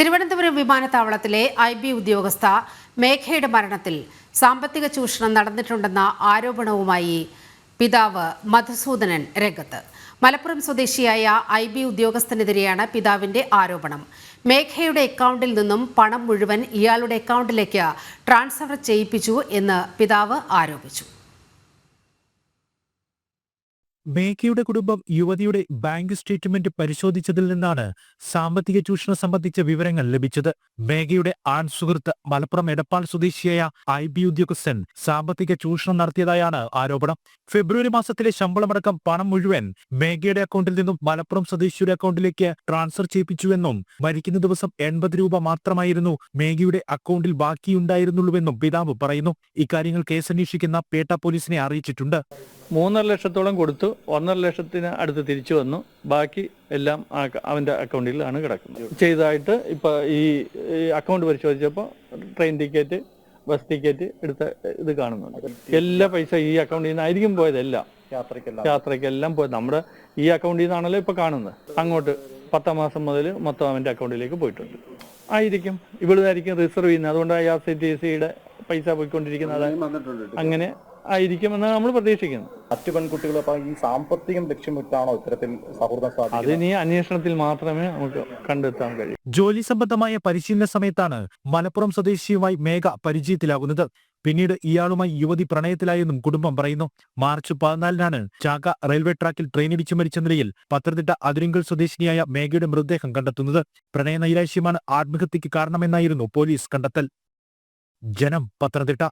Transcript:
തിരുവനന്തപുരം വിമാനത്താവളത്തിലെ I B ഉദ്യോഗസ്ഥ മേഘയുടെ മരണത്തിൽ സാമ്പത്തിക ചൂഷണം നടന്നിട്ടുണ്ടെന്ന ആരോപണവുമായി പിതാവ് മധുസൂദനൻ രംഗത്ത്. മലപ്പുറം സ്വദേശിയായ ഐ ബി ഉദ്യോഗസ്ഥനെതിരെയാണ് പിതാവിന്റെ ആരോപണം. മേഘയുടെ അക്കൗണ്ടിൽ നിന്നും പണം മുഴുവൻ ഇയാളുടെ അക്കൗണ്ടിലേക്ക് ട്രാൻസ്ഫർ ചെയ്യിപ്പിച്ചു എന്ന് പിതാവ് ആരോപിച്ചു. മേഘയുടെ കുടുംബം യുവതിയുടെ ബാങ്ക് സ്റ്റേറ്റ്മെന്റ് പരിശോധിച്ചതിൽ നിന്നാണ് സാമ്പത്തിക ചൂഷണം സംബന്ധിച്ച വിവരങ്ങൾ ലഭിച്ചത്. മേഘയുടെ ആൺ സുഹൃത്ത് മലപ്പുറം എടപ്പാൾ സ്വദേശിയായ ഐ ബി ഉദ്യോഗസ്ഥൻ സാമ്പത്തിക ചൂഷണം നടത്തിയതായാണ് ആരോപണം. ഫെബ്രുവരി മാസത്തിലെ ശമ്പളമടക്കം പണം മുഴുവൻ മേഘയുടെ അക്കൗണ്ടിൽ നിന്നും മലപ്പുറം സ്വദേശിയുടെ അക്കൗണ്ടിലേക്ക് ട്രാൻസ്ഫർ ചെയ്യിപ്പിച്ചുവെന്നും മരിക്കുന്ന ദിവസം എൺപത് രൂപ മാത്രമായിരുന്നു മേഘയുടെ അക്കൗണ്ടിൽ ബാക്കിയുണ്ടായിരുന്നുള്ളൂവെന്നും പിതാവ് പറയുന്നു. ഇക്കാര്യങ്ങൾ കേസന്വേഷിക്കുന്ന പേട്ട പോലീസിനെ അറിയിച്ചിട്ടുണ്ട്. മൂന്നര ലക്ഷത്തോളം കൊടുത്തു. ഒന്നര ലക്ഷത്തിന് അടുത്ത് തിരിച്ചു വന്നു. ബാക്കി എല്ലാം അവന്റെ അക്കൗണ്ടിലാണ് കിടക്കുന്നത്. ചെയ്തായിട്ട് ഇപ്പൊ ഈ അക്കൗണ്ട് പരിശോധിച്ചപ്പോൾ ട്രെയിൻ ടിക്കറ്റ് ബസ് ടിക്കറ്റ് എടുത്ത ഇത് കാണുന്നുണ്ട്. എല്ലാ പൈസ ഈ അക്കൗണ്ടിൽ നിന്നായിരിക്കും പോയതെല്ലാം. യാത്രയ്ക്കെല്ലാം. യാത്രക്കെല്ലാം പോയത്. നമ്മുടെ ഈ അക്കൗണ്ടിൽ നിന്നാണല്ലോ ഇപ്പൊ കാണുന്നത്. അങ്ങോട്ട് പത്താം മാസം മുതൽ മൊത്തം അവന്റെ അക്കൗണ്ടിലേക്ക് പോയിട്ടുണ്ട്. ആയിരിക്കും. ഇവിടുന്നായിരിക്കും റിസർവ് ചെയ്യുന്നത്. അതുകൊണ്ട് ഐ ആർ സി ടി സിയുടെ പൈസ പോയിക്കൊണ്ടിരിക്കുന്നത്. അങ്ങനെ ആയിരിക്കുമെന്ന് നമ്മൾ പ്രതീക്ഷിക്കുന്നു. മറ്റു പെൺകുട്ടികൾ ഈ സാമ്പത്തികം ലക്ഷ്യമിട്ടാണോ ഇത്തരത്തിൽ സൗഹൃദം അതിനി അന്വേഷണത്തിൽ മാത്രമേ നമുക്ക് കണ്ടെത്താൻ കഴിയൂ. ജോലി സംബന്ധമായ പരിശീലന സമയത്താണ് മലപ്പുറം സ്വദേശിയുമായി മേഘ പരിചയത്തിലാകുന്നത് പിന്നീട് ഇയാളുമായി യുവതി പ്രണയത്തിലായെന്നും കുടുംബം പറയുന്നു. മാർച്ച് പതിനാലിനാണ് ചാക്ക റെയിൽവേ ട്രാക്കിൽ ട്രെയിനിടിച്ചു മരിച്ച നിലയിൽ പത്തനംതിട്ട അതിരിങ്കൽ സ്വദേശിനിയായ മേഘയുടെ മൃതദേഹം കണ്ടെത്തുന്നത്. പ്രണയ നൈരാശ്യമാണ് ആത്മഹത്യക്ക് കാരണമെന്നായിരുന്നു പോലീസ് കണ്ടെത്തൽ. ജനം പത്തനംതിട്ട